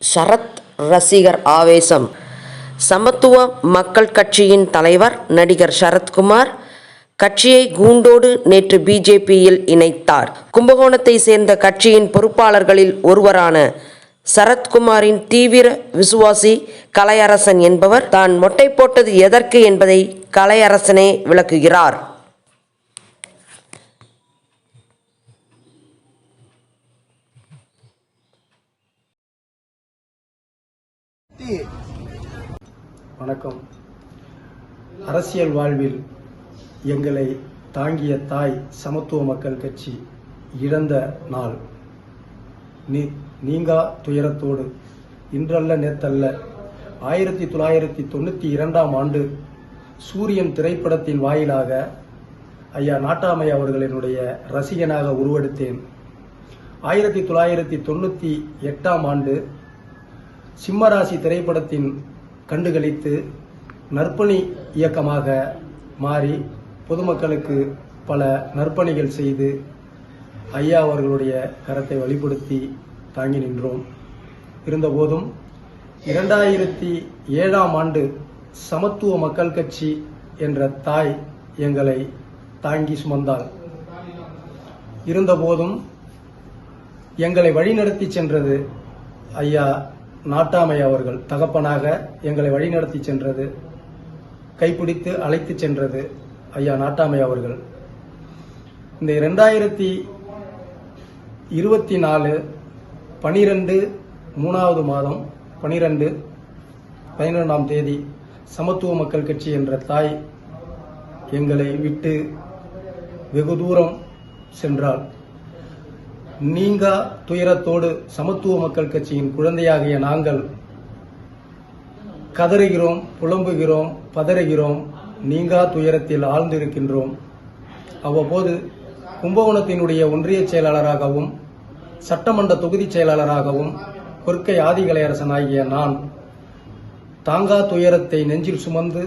சரத் ரசிகர் ஆவேசம். சமத்துவ மக்கள் கட்சியின் தலைவர் நடிகர் சரத்குமார் கட்சியை கூண்டோடு நேற்று பிஜேபியில் இணைத்தார். கும்பகோணத்தை சேர்ந்த கட்சியின் பொறுப்பாளர்களில் ஒருவரான சரத்குமாரின் தீவிர விசுவாசி கலையரசன் என்பவர் தான் மொட்டை போட்டது எதற்கு என்பதை கலையரசனே விளக்குகிறார். வணக்கம். அரசியல் வாழ்வில் எங்களை தாங்கிய தாய் சமத்துவ மக்கள் கட்சி இழந்த நாள். நீ நீங்கா துயரத்தோடு இன்றல்ல நேத்தல்ல. ஆயிரத்தி தொள்ளாயிரத்தி தொண்ணூற்றி இரண்டாம் ஆண்டு சூரியன் திரைப்படத்தின் வாயிலாக ஐயா நாட்டாமை அவர்களினுடைய ரசிகனாக உருவெடுத்தேன். ஆயிரத்தி தொள்ளாயிரத்தி தொண்ணூற்றி எட்டாம் ஆண்டு சிம்மராசி திரைப்படத்தின் கண்டுகளித்து நற்பணி இயக்கமாக மாறி பொதுமக்களுக்கு பல நற்பணிகள் செய்து ஐயா அவர்களுடைய கரத்தை வழிபடுத்தி தாங்கி நின்றோம். இருந்தபோதும் இரண்டாயிரத்தி ஏழாம் ஆண்டு சமத்துவ மக்கள் கட்சி என்ற தாய் எங்களை தாங்கி சுமந்தாள். இருந்தபோதும் எங்களை வழிநடத்தி சென்றது ஐயா நாட்டாமை அவர்கள் தகப்பனாக எங்களை வழிநடத்தி சென்றது கைப்பிடித்து அழைத்து சென்றது ஐயா நாட்டாமை அவர்கள். இந்த இரண்டாயிரத்தி இருபத்தி நாலு பனிரெண்டு மூணாவது மாதம் பனிரெண்டு பதினொன்றாம் தேதி சமத்துவ மக்கள் கட்சி என்ற தாய் எங்களை விட்டு வெகு தூரம் சென்றாள். நீங்கா துயரத்தோடு சமத்துவ மக்கள் கட்சியின் குழந்தையாகிய நாங்கள் கதறுகிறோம் புலம்புகிறோம் பதறுகிறோம் நீங்கா துயரத்தில் ஆழ்ந்திருக்கின்றோம். அவ்வப்போது கும்பகோணத்தினுடைய ஒன்றிய செயலாளராகவும் சட்டமன்ற தொகுதி செயலாளராகவும் கொற்கை ஆதிகலையரசன் ஆகிய நான் தாங்கா துயரத்தை நெஞ்சில் சுமந்து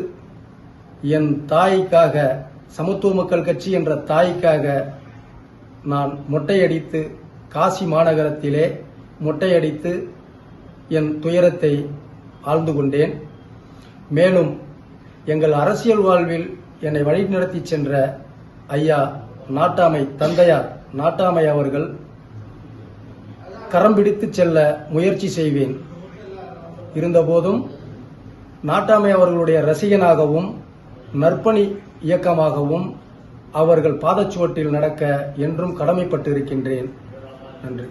என் தாய்க்காக சமத்துவ மக்கள் கட்சி என்ற தாய்க்காக நான் மொட்டையடித்து காசி மாநகரத்திலே முட்டையடித்து என் துயரத்தை ஆழ்ந்து கொண்டேன். மேலும் எங்கள் அரசியல் வாழ்வில் என்னை வழிநடத்தி சென்ற ஐயா நாட்டாமை தந்தையார் நாட்டாமை அவர்கள் கரம் பிடித்து செல்ல முயற்சி செய்வேன். இருந்தபோதும் நாட்டாமை அவர்களுடைய ரசிகனாகவும் நற்பணி இயக்கமாகவும் அவர்கள் பாதச்சுவட்டில் நடக்க என்றும் கடமைப்பட்டு இருக்கின்றேன் நன்றி